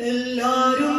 എല്ലാരും